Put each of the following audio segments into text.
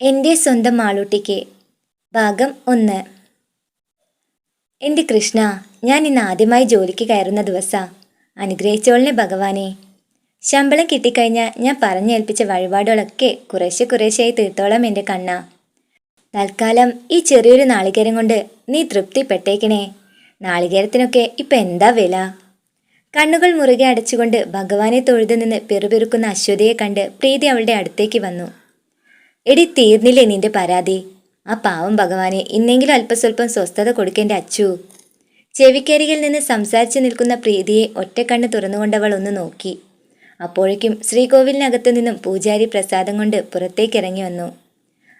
എന്റെ സ്വന്തം മാളൂട്ടിക്ക് ഭാഗം ഒന്ന്. എന്റെ കൃഷ്ണ ഞാൻ ഇന്ന് ആദ്യമായി ജോലിക്ക് കയറുന്ന ദിവസാ. അനുഗ്രഹിച്ചോളിനെ ഭഗവാനെ. ശമ്പളം കിട്ടിക്കഴിഞ്ഞാൽ ഞാൻ പറഞ്ഞേൽപ്പിച്ച വഴിപാടുകളൊക്കെ കുറേശ്ശെ കുറേശ്ശെയായി തീർത്തോളാം എന്റെ കണ്ണ. തൽക്കാലം ഈ ചെറിയൊരു നാളികേരം കൊണ്ട് നീ തൃപ്തിപ്പെട്ടേക്കണേ. നാളികേരത്തിനൊക്കെ ഇപ്പം എന്താ വില? കണ്ണുകൾ മുറുകെ അടച്ചുകൊണ്ട് ഭഗവാനെ തൊഴുതു നിന്ന് പിറുപിറുക്കുന്ന അശ്വതിയെ കണ്ട് പ്രീതി അവളുടെ അടുത്തേക്ക് വന്നു. എടി തീർന്നില്ലേ നിന്റെ പരാതി? ആ പാവം ഭഗവാനെ ഇന്നെങ്കിലും അല്പസ്വല്പം സ്വസ്ഥത കൊടുക്കേണ്ട അച്ചു. ചെവിക്കരികിൽ നിന്ന് സംസാരിച്ചു നിൽക്കുന്ന പ്രീതിയെ ഒറ്റക്കണ്ണ് തുറന്നുകൊണ്ടവൾ ഒന്ന് നോക്കി. അപ്പോഴേക്കും ശ്രീകോവിലിനകത്തു നിന്നും പൂജാരി പ്രസാദം കൊണ്ട് പുറത്തേക്ക് ഇറങ്ങി വന്നു.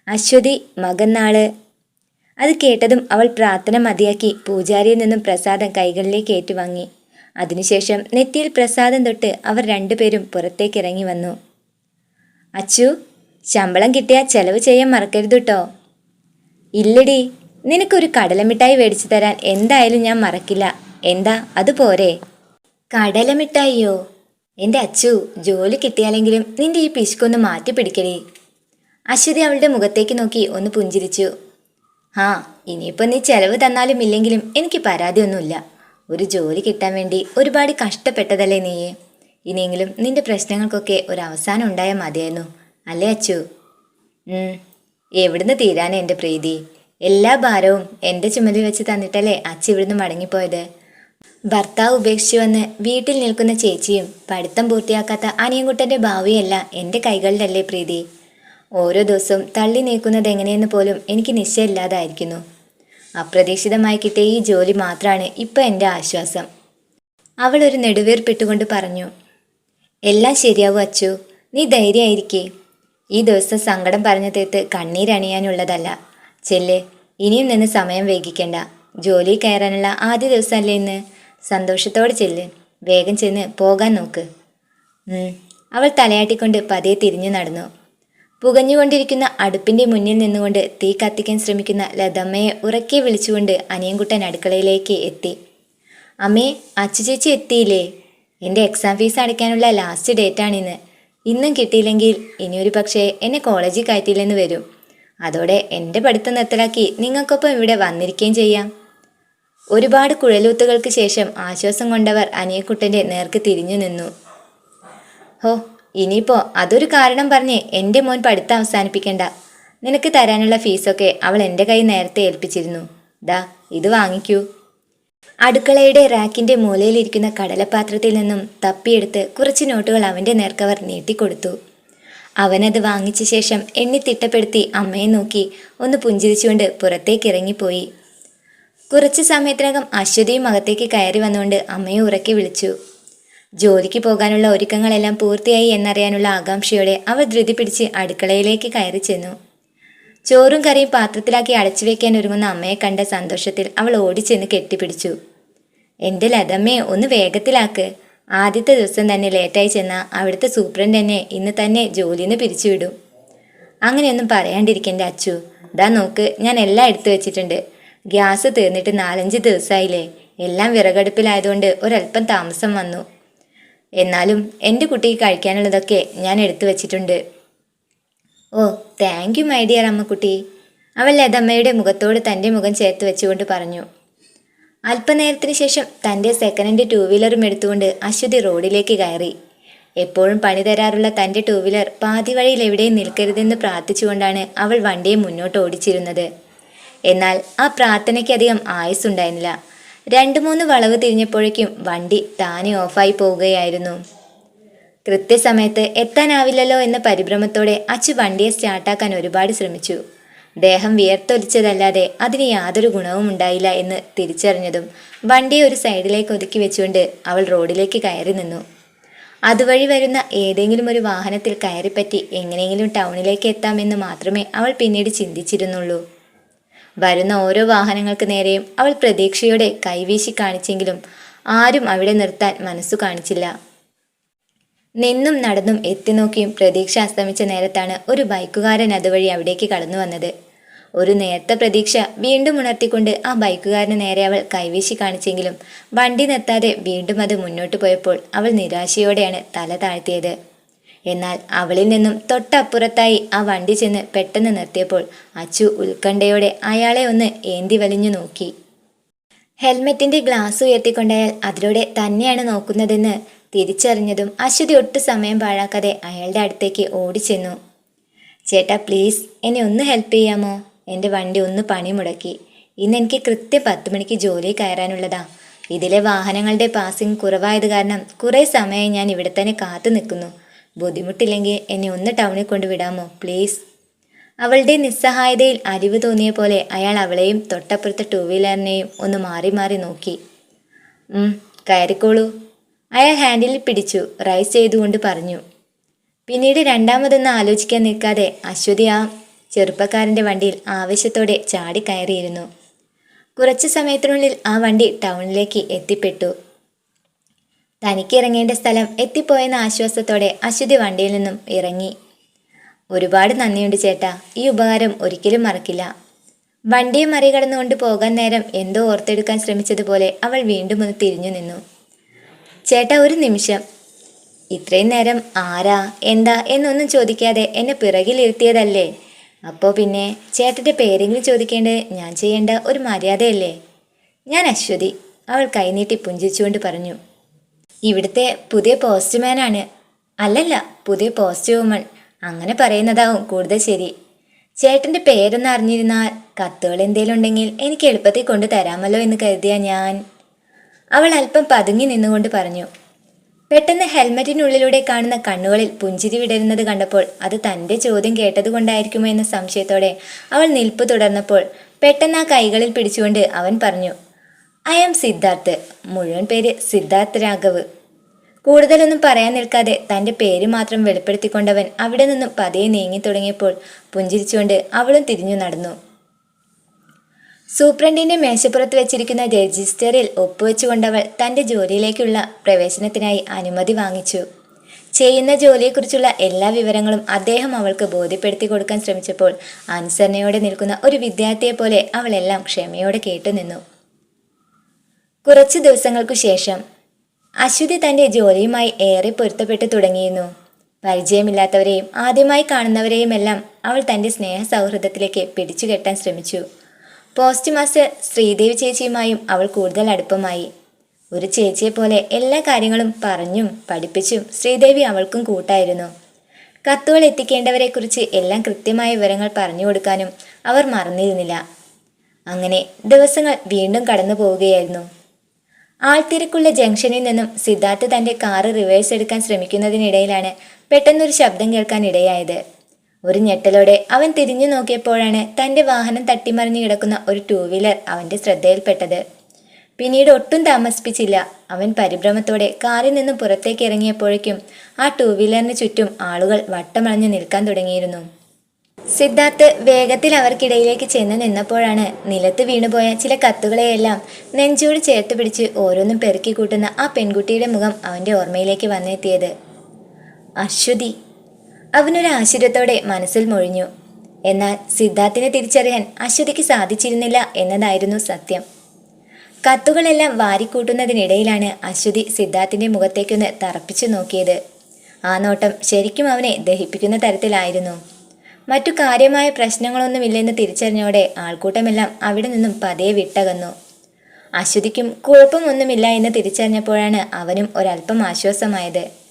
അശ്വതി മകന്നാൾ അത് കേട്ടതും അവൾ പ്രാർത്ഥന മതിയാക്കി പൂജാരിയിൽ നിന്നും പ്രസാദം കൈകളിലേക്ക് ഏറ്റുവാങ്ങി. അതിനുശേഷം നെറ്റിയിൽ പ്രസാദം തൊട്ട് അവർ രണ്ടുപേരും പുറത്തേക്ക് ഇറങ്ങി വന്നു. അച്ചു ശമ്പളം കിട്ടിയാൽ ചെലവ് ചെയ്യാൻ മറക്കരുത് കേട്ടോ ഇല്ലടി നിനക്കൊരു കടലമിഠായി മേടിച്ചു തരാൻ എന്തായാലും ഞാൻ മറക്കില്ല. എന്താ അത് പോരെ. കടലമിഠായിയോ? എന്റെ അച്ചു ജോലി കിട്ടിയാലെങ്കിലും നിന്റെ ഈ പിശുക്കൊന്ന് മാറ്റി പിടിക്കടി. അശ്വതി അവളുടെ മുഖത്തേക്ക് നോക്കി ഒന്ന് പുഞ്ചിരിച്ചു. ആ ഇനിയിപ്പോൾ നീ ചെലവ് തന്നാലും ഇല്ലെങ്കിലും എനിക്ക് പരാതിയൊന്നുമില്ല. ഒരു ജോലി കിട്ടാൻ വേണ്ടി ഒരുപാട് കഷ്ടപ്പെട്ടതല്ലേ നീയെ. ഇനിയെങ്കിലും നിന്റെ പ്രശ്നങ്ങൾക്കൊക്കെ ഒരു അവസാനം ഉണ്ടായാൽ മതിയായിരുന്നു. അല്ലേ അച്ചു? എവിടുന്ന് തീരാനാ എന്റെ പ്രീതി? എല്ലാ ഭാരവും എന്റെ ചുമലിൽ വെച്ച് തന്നിട്ടല്ലേ അച്ഛ ഇവിടുന്ന് മടങ്ങിപ്പോയത്? ഭർത്താവ് ഉപേക്ഷിച്ചു വന്ന് വീട്ടിൽ നിൽക്കുന്ന ചേച്ചിയും പഠിത്തം പൂർത്തിയാക്കാത്ത അനിയൻകുട്ടന്റെ ഭാവിയല്ല എന്റെ കൈകളിലല്ലേ പ്രീതി? ഓരോ ദിവസവും തള്ളി നീക്കുന്നത് എങ്ങനെയെന്ന് പോലും എനിക്ക് നിശ്ചയമില്ലാതായിരിക്കുന്നു. അപ്രതീക്ഷിതമായി കിട്ടിയ ഈ ജോലി മാത്രമാണ് ഇപ്പം എന്റെ ആശ്വാസം. അവൾ ഒരു നെടുവേർപ്പിട്ടുകൊണ്ട് പറഞ്ഞു എല്ലാം ശരിയാവും അച്ചു. നീ ധൈര്യമായിരിക്കേ. ഈ ദിവസം സങ്കടം പറഞ്ഞു തീർത്ത് കണ്ണീരണിയാനുള്ളതല്ല ചെല്ല് ഇനിയും നിന്ന് സമയം വൈകിക്കണ്ട. ജോലി കയറാനുള്ള ആദ്യ ദിവസമല്ലേ ഇന്ന്? സന്തോഷത്തോടെ ചെല്ല്. വേഗം ചെന്ന് പോകാൻ നോക്ക്. അവൾ തലയാട്ടിക്കൊണ്ട് പതിയെ തിരിഞ്ഞു നടന്നു. പുകഞ്ഞുകൊണ്ടിരിക്കുന്ന അടുപ്പിന്റെ മുന്നിൽ നിന്നുകൊണ്ട് തീ കത്തിക്കാൻ ശ്രമിക്കുന്ന ലതമ്മയെ ഉറക്കെ വിളിച്ചുകൊണ്ട് അനിയൻകുട്ടൻ അടുക്കളയിലേക്ക് എത്തി. അമ്മേ അച്ചു ചേച്ചി എത്തിയില്ലേ? എന്റെ എക്സാം ഫീസ് അടയ്ക്കാനുള്ള ലാസ്റ്റ് ഡേറ്റാണിന്ന് ഇന്നും കിട്ടിയില്ലെങ്കിൽ ഇനിയൊരു പക്ഷേ എന്നെ കോളേജിൽ കയറ്റില്ലെന്ന് വരും. അതോടെ എന്റെ പഠിത്തം നിർത്തലാക്കി നിങ്ങൾക്കൊപ്പം ഇവിടെ വന്നിരിക്കുകയും ചെയ്യാം. ഒരുപാട് കുഴലൂത്തുകൾക്ക് ശേഷം ആശ്വാസം കൊണ്ടവർ അനിയക്കുട്ടന്റെ നേർക്ക് തിരിഞ്ഞു നിന്നു. ഹോ ഇനിയിപ്പോൾ അതൊരു കാരണം പറഞ്ഞ് എന്റെ മോൻ പഠിത്തം അവസാനിപ്പിക്കണ്ട. നിനക്ക് തരാനുള്ള ഫീസൊക്കെ അവൾ എന്റെ കൈ നേരത്തെ ഏൽപ്പിച്ചിരുന്നു. ദാ ഇത് വാങ്ങിക്കൂ. അടുക്കളയുടെ റാക്കിന്റെ മൂലയിലിരിക്കുന്ന കടലപാത്രത്തിൽ നിന്നും തപ്പിയെടുത്ത് കുറച്ച് നോട്ടുകൾ അവന്റെ നേർക്കവർ നീട്ടിക്കൊടുത്തു. അവനത് വാങ്ങിച്ച ശേഷം എണ്ണി തിട്ടപ്പെടുത്തി അമ്മയെ നോക്കി ഒന്ന് പുഞ്ചിരിച്ചുകൊണ്ട് പുറത്തേക്ക് ഇറങ്ങിപ്പോയി കുറച്ച് സമയത്തിനകം അശ്വതിയും അകത്തേക്ക് കയറി വന്നുകൊണ്ട് അമ്മയെ ഉറക്കി വിളിച്ചു. ജോലിക്ക് പോകാനുള്ള ഒരുക്കങ്ങളെല്ലാം പൂർത്തിയായി എന്നറിയാനുള്ള ആകാംക്ഷയോടെ അവൾ ധൃതി പിടിച്ച് അടുക്കളയിലേക്ക് കയറി ചെന്നു. ചോറും കറിയും പാത്രത്തിലാക്കി അടച്ചു വെക്കാൻ ഒരുങ്ങുന്ന അമ്മയെ കണ്ട സന്തോഷത്തിൽ അവൾ ഓടിച്ചെന്ന് കെട്ടിപ്പിടിച്ചു. എന്റെ ലതമ്മയെ ഒന്ന് വേഗത്തിലാക്ക്. ആദ്യത്തെ ദിവസം തന്നെ ലേറ്റായി ചെന്ന അവിടുത്തെ സൂപ്രണ്ട് എന്നെ ഇന്ന് തന്നെ ജോലിയിൽ നിന്ന് പിരിച്ചുവിടും. അങ്ങനെയൊന്നും പറയാണ്ടിരിക്കേണ്ട അച്ചു. ദാ നോക്ക് ഞാൻ എല്ലാം എടുത്തു വെച്ചിട്ടുണ്ട്. ഗ്യാസ് തീർന്നിട്ട് നാലഞ്ച് ദിവസമായില്ലേ എല്ലാം വിറകടുപ്പിലായതുകൊണ്ട് ഒരല്പം താമസം വന്നു. എന്നാലും എന്റെ കുട്ടിക്ക് കഴിക്കാനുള്ളതൊക്കെ ഞാൻ എടുത്തു വെച്ചിട്ടുണ്ട്. Oh thank you my dear അമ്മക്കുട്ടി. അവൾ ലതമ്മയുടെ മുഖത്തോട് തന്റെ മുഖം ചേർത്ത് വെച്ചുകൊണ്ട് പറഞ്ഞു. അല്പനേരത്തിന് ശേഷം തന്റെ സെക്കൻഡ് ഹാൻഡ് ടൂ വീലറും എടുത്തുകൊണ്ട് അശ്വതി റോഡിലേക്ക് കയറി. എപ്പോഴും പണി തരാറുള്ള തന്റെ ടൂ വീലർ പാതി വഴിയിൽ എവിടെയും നിൽക്കരുതെന്ന് പ്രാർത്ഥിച്ചുകൊണ്ടാണ് അവൾ വണ്ടിയെ മുന്നോട്ട് ഓടിച്ചിരുന്നത്. എന്നാൽ ആ പ്രാർത്ഥനയ്ക്കധികം ആയുസ്സുണ്ടായിരുന്നില്ല. രണ്ട് മൂന്ന് വളവ് തിരിഞ്ഞപ്പോഴേക്കും വണ്ടി താനെ ഓഫായി പോവുകയായിരുന്നു. കൃത്യസമയത്ത് എത്താനാവില്ലല്ലോ എന്ന പരിഭ്രമത്തോടെ അച്ചു വണ്ടിയെ സ്റ്റാർട്ടാക്കാൻ ഒരുപാട് ശ്രമിച്ചു. ദേഹം വിയർത്തൊലിച്ചതല്ലാതെ അതിന് യാതൊരു ഗുണവും ഉണ്ടായില്ല എന്ന് തിരിച്ചറിഞ്ഞതും വണ്ടിയെ ഒരു സൈഡിലേക്ക് ഒതുക്കി വെച്ചുകൊണ്ട് അവൾ റോഡിലേക്ക് കയറി നിന്നു. അതുവഴി വരുന്ന ഏതെങ്കിലും ഒരു വാഹനത്തിൽ കയറിപ്പറ്റി എങ്ങനെയെങ്കിലും ടൗണിലേക്ക് എത്താമെന്ന് മാത്രമേ അവൾ പിന്നീട് ചിന്തിച്ചിരുന്നുള്ളൂ. വരുന്ന ഓരോ വാഹനങ്ങൾക്ക് നേരെയും അവൾ പ്രതീക്ഷയോടെ കൈവീശി കാണിച്ചെങ്കിലും ആരും അവിടെ നിർത്താൻ മനസ്സു കാണിച്ചില്ല. നിന്നും നടന്നും എത്തിനോക്കിയും പ്രതീക്ഷ അസ്തമിച്ച നേരത്താണ് ഒരു ബൈക്കുകാരൻ അതുവഴി അവിടേക്ക് കടന്നു വന്നത്. ഒരു നേരത്ത പ്രതീക്ഷ വീണ്ടും ഉണർത്തിക്കൊണ്ട് ആ ബൈക്കുകാരന് നേരെ അവൾ കൈവീശി കാണിച്ചെങ്കിലും വണ്ടി നിർത്താതെ വീണ്ടും അത് മുന്നോട്ട് പോയപ്പോൾ അവൾ നിരാശയോടെയാണ് തല താഴ്ത്തിയത്. എന്നാൽ അവളിൽ നിന്നും തൊട്ടപ്പുറത്തായി ആ വണ്ടി ചെന്ന് പെട്ടെന്ന് നിർത്തിയപ്പോൾ അച്ചു ഉത്കണ്ഠയോടെ അയാളെ ഒന്ന് ഏന്തി വലിഞ്ഞു നോക്കി. ഹെൽമെറ്റിന്റെ ഗ്ലാസ് ഉയർത്തിക്കൊണ്ടയാൽ അതിലൂടെ തന്നെയാണ് നോക്കുന്നതെന്ന് തിരിച്ചറിഞ്ഞതും അശ്വതി ഒട്ടു സമയം പാഴാക്കാതെ അയാളുടെ അടുത്തേക്ക് ഓടിച്ചെന്നു. ചേട്ടാ പ്ലീസ് എന്നെ ഒന്ന് ഹെൽപ്പ് ചെയ്യാമോ? എന്റെ വണ്ടി ഒന്ന് പണി മുടക്കി. ഇന്ന് എനിക്ക് കൃത്യം പത്ത് മണിക്ക് ജോലി കയറാനുള്ളതാ. ഇതിലെ വാഹനങ്ങളുടെ പാസിംഗ് കുറവായത് കാരണം കുറേ സമയം ഞാൻ ഇവിടെ തന്നെ കാത്തു നിൽക്കുന്നു. ബുദ്ധിമുട്ടില്ലെങ്കിൽ എന്നെ ഒന്ന് ടൗണിൽ കൊണ്ടുവിടാമോ പ്ലീസ് അവളുടെ നിസ്സഹായതയിൽ അരിവ് തോന്നിയ പോലെ അയാൾ അവളെയും തൊട്ടപ്പുറത്തെ ടൂ വീലറിനെയും ഒന്ന് മാറി മാറി നോക്കി. കയറിക്കോളൂ. അയാൾ ഹാൻഡിൽ പിടിച്ചു റൈസ് ചെയ്തുകൊണ്ട് പറഞ്ഞു. പിന്നീട് രണ്ടാമതൊന്നും ആലോചിക്കാൻ നിൽക്കാതെ അശ്വതി ആ ചെറുപ്പക്കാരന്റെ വണ്ടിയിൽ ആവേശത്തോടെ ചാടി കയറിയിരുന്നു. കുറച്ചു സമയത്തിനുള്ളിൽ ആ വണ്ടി ടൗണിലേക്ക് എത്തിപ്പെട്ടു. തനിക്ക് ഇറങ്ങേണ്ട സ്ഥലം എത്തിപ്പോയെന്ന ആശ്വാസത്തോടെ അശ്വതി വണ്ടിയിൽ നിന്നും ഇറങ്ങി. ഒരുപാട് നന്ദിയുണ്ട് ചേട്ടാ ഈ ഉപകാരം ഒരിക്കലും മറക്കില്ല. വണ്ടിയെ മറികടന്നുകൊണ്ട് പോകാൻ നേരം എന്തോ ഓർത്തെടുക്കാൻ ശ്രമിച്ചതുപോലെ അവൾ വീണ്ടും ഒന്ന് തിരിഞ്ഞു നിന്നു. ചേട്ടാ ഒരു നിമിഷം. ഇത്രയും നേരം ആരാ എന്താ എന്നൊന്നും ചോദിക്കാതെ എന്നെ പിറകിലിരുത്തിയതല്ലേ? അപ്പോൾ പിന്നെ ചേട്ടന്റെ പേരെങ്കിലും ചോദിക്കേണ്ടത് ഞാൻ ചെയ്യേണ്ട ഒരു മര്യാദയല്ലേ? ഞാൻ അശ്വതി അവൾ കൈനീട്ടി പുഞ്ചിച്ചുകൊണ്ട് പറഞ്ഞു. ഇവിടുത്തെ പുതിയ പോസ്റ്റ്മാനാണ്. അല്ലല്ല പുതിയ പോസ്റ്റ് വുമൺ. അങ്ങനെ പറയുന്നതാവും കൂടുതൽ ശരി. ചേട്ടന്റെ പേരൊന്ന് അറിഞ്ഞിരുന്നാൽ കത്തുകൾ എന്തെങ്കിലും ഉണ്ടെങ്കിൽ എനിക്ക് എളുപ്പത്തിൽ കൊണ്ടു തരാമല്ലോ എന്ന് കരുതിയ ഞാൻ. അവൾ അല്പം പതുങ്ങി നിന്നുകൊണ്ട് പറഞ്ഞു പെട്ടെന്ന് ഹെൽമറ്റിനുള്ളിലൂടെ കാണുന്ന കണ്ണുകളിൽ പുഞ്ചിരി വിടരുന്നത് കണ്ടപ്പോൾ അത് തന്റെ ചോദ്യം കേട്ടതുകൊണ്ടായിരിക്കുമോ എന്ന സംശയത്തോടെ അവൾ നിൽപ്പ് തുടർന്നപ്പോൾ പെട്ടെന്ന് ആ കൈകളിൽ പിടിച്ചുകൊണ്ട് അവൻ പറഞ്ഞു ഐ ആം സിദ്ധാർത്ഥ്. മുഴുവൻ പേര് സിദ്ധാർത്ഥ് രാഘവ്. കൂടുതലൊന്നും പറയാൻ നിൽക്കാതെ തന്റെ പേര് മാത്രം വെളിപ്പെടുത്തിക്കൊണ്ടവൻ അവിടെ നിന്നും പതിയെ നീങ്ങി തുടങ്ങിയപ്പോൾ പുഞ്ചിരിച്ചുകൊണ്ട് അവളും തിരിഞ്ഞു നടന്നു. സൂപ്രണ്ടിന്റെ മേശപ്പുറത്ത് വെച്ചിരിക്കുന്ന രജിസ്റ്ററിൽ ഒപ്പുവെച്ചുകൊണ്ടവൾ തന്റെ ജോലിയിലേക്കുള്ള പ്രവേശനത്തിനായി അനുമതി വാങ്ങിച്ചു. ചെയ്യുന്ന ജോലിയെക്കുറിച്ചുള്ള എല്ലാ വിവരങ്ങളും അദ്ദേഹം അവൾക്ക് ബോധ്യപ്പെടുത്തി കൊടുക്കാൻ ശ്രമിച്ചപ്പോൾ അനുസരണയോടെ നിൽക്കുന്ന ഒരു വിദ്യാർത്ഥിയെ പോലെ അവളെല്ലാം ക്ഷമയോടെ കേട്ടുനിന്നു. കുറച്ച് ദിവസങ്ങൾക്കു ശേഷം അശ്വതി തന്റെ ജോലിയുമായി ഏറെ പൊരുത്തപ്പെട്ടു തുടങ്ങിയിരുന്നു. പരിചയമില്ലാത്തവരെയും ആദ്യമായി കാണുന്നവരെയുമെല്ലാം അവൾ തന്റെ സ്നേഹ സൗഹൃദത്തിലേക്ക് പിടിച്ചുകെട്ടാൻ ശ്രമിച്ചു. പോസ്റ്റ് മാസ്റ്റർ ശ്രീദേവി ചേച്ചിയുമായും അവൾ കൂടുതൽ അടുപ്പമായി. ഒരു ചേച്ചിയെ പോലെ എല്ലാ കാര്യങ്ങളും പറഞ്ഞും പഠിപ്പിച്ചും ശ്രീദേവി അവൾക്കും കൂട്ടായിരുന്നു. കത്തുകൾ എത്തിക്കേണ്ടവരെക്കുറിച്ച് എല്ലാം കൃത്യമായ വിവരങ്ങൾ പറഞ്ഞു കൊടുക്കാനും അവർ മറന്നിരുന്നില്ല. അങ്ങനെ ദിവസങ്ങൾ വീണ്ടും കടന്നു പോവുകയായിരുന്നു. ആൾത്തിരക്കുള്ള ജംഗ്ഷനിൽ നിന്നും സിദ്ധാർത്ഥ് തന്റെ കാറ് റിവേഴ്സ് എടുക്കാൻ ശ്രമിക്കുന്നതിനിടയിലാണ് പെട്ടെന്നൊരു ശബ്ദം കേൾക്കാൻ ഇടയായത്. ഒരു ഞെട്ടലോടെ അവൻ തിരിഞ്ഞു നോക്കിയപ്പോഴാണ് തന്റെ വാഹനം തട്ടിമറിഞ്ഞു കിടക്കുന്ന ഒരു ടൂ വീലർ അവന്റെ ശ്രദ്ധയിൽപ്പെട്ടത്. പിന്നീട് ഒട്ടും താമസിപ്പിച്ചില്ല. അവൻ പരിഭ്രമത്തോടെ കാറിൽ നിന്ന് പുറത്തേക്ക് ഇറങ്ങിയപ്പോഴേക്കും ആ ടൂ വീലറിന് ചുറ്റും ആളുകൾ വട്ടമളഞ്ഞു നിൽക്കാൻ തുടങ്ങിയിരുന്നു. സിദ്ധാർത്ഥ് വേഗത്തിൽ അവർക്കിടയിലേക്ക് ചെന്ന് നിന്നപ്പോഴാണ് നിലത്ത് വീണുപോയ ചില കത്തുകളെയെല്ലാം നെഞ്ചോട് ചേർത്ത് പിടിച്ച് ഓരോന്നും പെറുക്കി കൂട്ടുന്ന ആ പെൺകുട്ടിയുടെ മുഖം അവന്റെ ഓർമ്മയിലേക്ക് വന്നെത്തിയത്. അശ്വതി അവനൊരു ആശ്ചര്യത്തോടെ മനസ്സിൽ മൊഴിഞ്ഞു. എന്നാൽ സിദ്ധാർത്ഥിനെ തിരിച്ചറിയാൻ അശ്വതിക്ക് സാധിച്ചിരുന്നില്ല എന്നതായിരുന്നു സത്യം. കത്തുകളെല്ലാം വാരിക്കൂട്ടുന്നതിനിടയിലാണ് അശ്വതി സിദ്ധാർത്ഥിന്റെ മുഖത്തേക്കൊന്ന് തറപ്പിച്ചു നോക്കിയത്. ആ നോട്ടം ശരിക്കും അവനെ ദഹിപ്പിക്കുന്ന തരത്തിലായിരുന്നു. മറ്റു കാര്യമായ പ്രശ്നങ്ങളൊന്നുമില്ലെന്ന് തിരിച്ചറിഞ്ഞോടെ ആൾക്കൂട്ടമെല്ലാം അവിടെ നിന്നും പതിയെ വിട്ടകന്നു. അശ്വതിക്കും കുഴപ്പമൊന്നുമില്ല എന്ന് തിരിച്ചറിഞ്ഞപ്പോഴാണ് അവനും ഒരല്പം ആശ്വാസമായത്.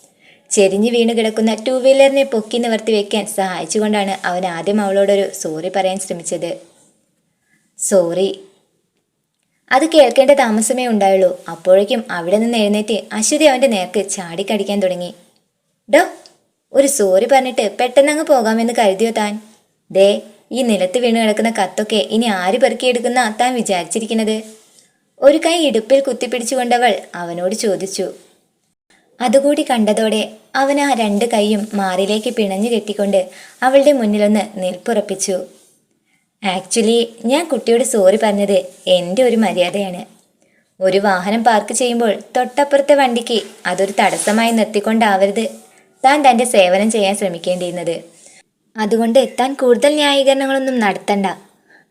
ചെരിഞ്ഞു വീണ് കിടക്കുന്ന ടൂ വീലറിനെ പൊക്കി നിവർത്തി വെക്കാൻ സഹായിച്ചുകൊണ്ടാണ് അവൻ ആദ്യം അവളോടൊരു സോറി പറയാൻ ശ്രമിച്ചത്. സോറി അത് കേൾക്കേണ്ട താമസമേ ഉണ്ടായുള്ളൂ. അപ്പോഴേക്കും അവിടെ നിന്ന് എഴുന്നേറ്റ് അശ്വതി അവന്റെ നേർക്ക് ചാടിക്കടിക്കാൻ തുടങ്ങി. ഡോ ഒരു സോറി പറഞ്ഞിട്ട് പെട്ടെന്നങ്ങ് പോകാമെന്ന് കരുതിയോ താൻ? ദേ ഈ നിലത്ത് വീണ് കിടക്കുന്ന കത്തൊക്കെ ഇനി ആര് പെറുക്കിയെടുക്കുന്ന താൻ വിചാരിച്ചിരിക്കുന്നത്? ഒരു കൈ ഇടുപ്പിൽ കുത്തിപ്പിടിച്ചുകൊണ്ടവൾ അവനോട് ചോദിച്ചു. അതുകൂടി കണ്ടതോടെ അവൻ ആ രണ്ട് കൈയും മാറിലേക്ക് പിണഞ്ഞു കെട്ടിക്കൊണ്ട് അവളുടെ മുന്നിലൊന്ന് നിൽപ്പുറപ്പിച്ചു. ആക്ച്വലി ഞാൻ കുട്ടിയോട് സോറി പറഞ്ഞത് എന്റെ ഒരു മര്യാദയാണ്. ഒരു വാഹനം പാർക്ക് ചെയ്യുമ്പോൾ തൊട്ടപ്പുറത്തെ വണ്ടിക്ക് അതൊരു തടസ്സമായി നിർത്തിക്കൊണ്ടാവരുത്. താൻ തന്റെ സേവനം ചെയ്യാൻ ശ്രമിക്കേണ്ടിയിരുന്നത്. അതുകൊണ്ട് താൻ കൂടുതൽ ന്യായീകരണങ്ങളൊന്നും നടത്തണ്ട.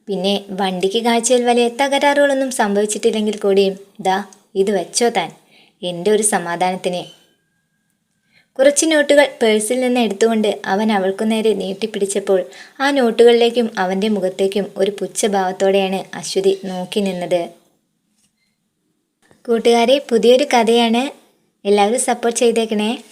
പിന്നെ വണ്ടിക്ക് കാഴ്ചയിൽ വലിയ തകരാറുകളൊന്നും സംഭവിച്ചിട്ടില്ലെങ്കിൽ കൂടിയും ദാ ഇത് വെച്ചോ താൻ. എന്റെ ഒരു സമാധാനത്തിന്. കുറച്ച് നോട്ടുകൾ പേഴ്സിൽ നിന്ന് എടുത്തുകൊണ്ട് അവൻ അവൾക്കു നേരെ നീട്ടിപ്പിടിച്ചപ്പോൾ ആ നോട്ടുകളിലേക്കും അവന്റെ മുഖത്തേക്കും ഒരു പുച്ഛഭാവത്തോടെയാണ് അശ്വതി നോക്കി നിന്നത്. കൂട്ടുകാരെ പുതിയൊരു കഥയാണ്. എല്ലാവരും സപ്പോർട്ട് ചെയ്തേക്കണേ.